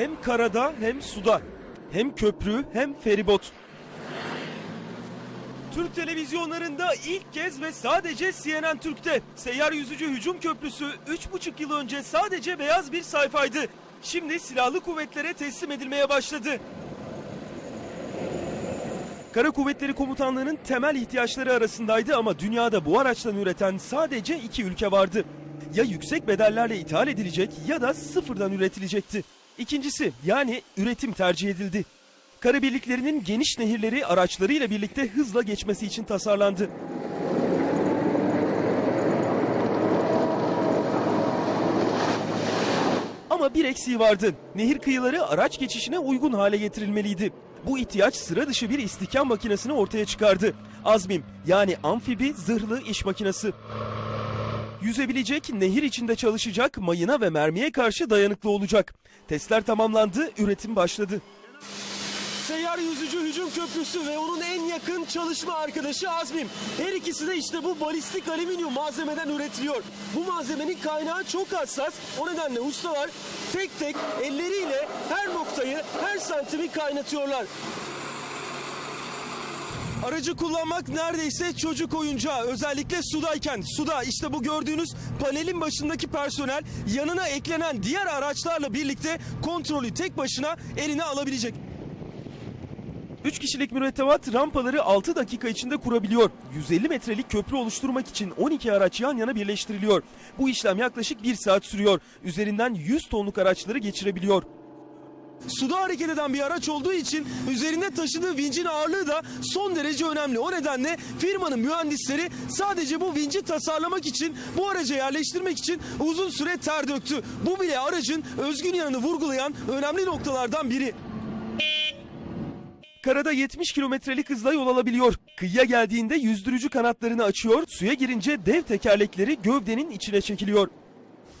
Hem karada hem suda. Hem köprü hem feribot. Türk televizyonlarında ilk kez ve sadece CNN Türk'te seyyar yüzücü hücum köprüsü 3,5 yıl önce sadece beyaz bir sayfaydı. Şimdi silahlı kuvvetlere teslim edilmeye başladı. Kara Kuvvetleri Komutanlığı'nın temel ihtiyaçları arasındaydı ama dünyada bu araçtan üreten sadece iki ülke vardı. Ya yüksek bedellerle ithal edilecek ya da sıfırdan üretilecekti. İkincisi yani üretim tercih edildi. Kara birliklerinin geniş nehirleri araçlarıyla birlikte hızla geçmesi için tasarlandı. Ama bir eksiği vardı. Nehir kıyıları araç geçişine uygun hale getirilmeliydi. Bu ihtiyaç sıra dışı bir istihkam makinesini ortaya çıkardı. Azmim yani amfibi zırhlı iş makinesi. Yüzebilecek, nehir içinde çalışacak, mayına ve mermiye karşı dayanıklı olacak. Testler tamamlandı, üretim başladı. Seyyar yüzücü hücum köprüsü ve onun en yakın çalışma arkadaşı Azmim. Her ikisi de işte bu balistik alüminyum malzemeden üretiliyor. Bu malzemenin kaynağı çok hassas. O nedenle ustalar tek tek elleriyle her noktayı, her santimi kaynatıyorlar. Aracı kullanmak neredeyse çocuk oyuncağı. Özellikle sudayken. Suda işte bu gördüğünüz panelin başındaki personel yanına eklenen diğer araçlarla birlikte kontrolü tek başına eline alabilecek. 3 kişilik mürettebat rampaları 6 dakika içinde kurabiliyor. 150 metrelik köprü oluşturmak için 12 araç yan yana birleştiriliyor. Bu işlem yaklaşık 1 saat sürüyor. Üzerinden 100 tonluk araçları geçirebiliyor. Suda hareket eden bir araç olduğu için üzerinde taşıdığı vincin ağırlığı da son derece önemli. O nedenle firmanın mühendisleri sadece bu vinci tasarlamak için, bu araca yerleştirmek için uzun süre ter döktü. Bu bile aracın özgün yanını vurgulayan önemli noktalardan biri. Karada 70 kilometrelik hızla yol alabiliyor. Kıyıya geldiğinde yüzdürücü kanatlarını açıyor, suya girince dev tekerlekleri gövdenin içine çekiliyor.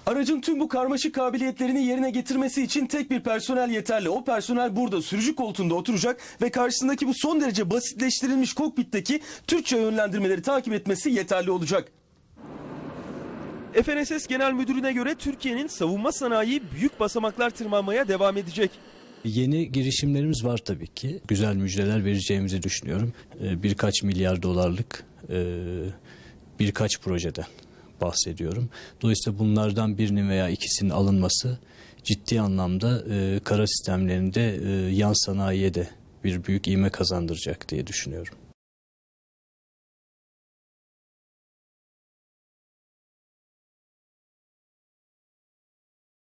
Aracın tüm bu karmaşık kabiliyetlerini yerine getirmesi için tek bir personel yeterli. O personel burada sürücü koltuğunda oturacak ve karşısındaki bu son derece basitleştirilmiş kokpitteki Türkçe yönlendirmeleri takip etmesi yeterli olacak. FNSS Genel Müdürü'ne göre Türkiye'nin savunma sanayi büyük basamaklar tırmanmaya devam edecek. Yeni girişimlerimiz var tabii ki. Güzel müjdeler vereceğimizi düşünüyorum. Ee, Birkaç milyar dolarlık e, birkaç projeden bahsediyorum. Dolayısıyla bunlardan birinin veya ikisinin alınması ciddi anlamda e, kara sistemlerinde e, yan sanayiye de bir büyük ivme kazandıracak diye düşünüyorum.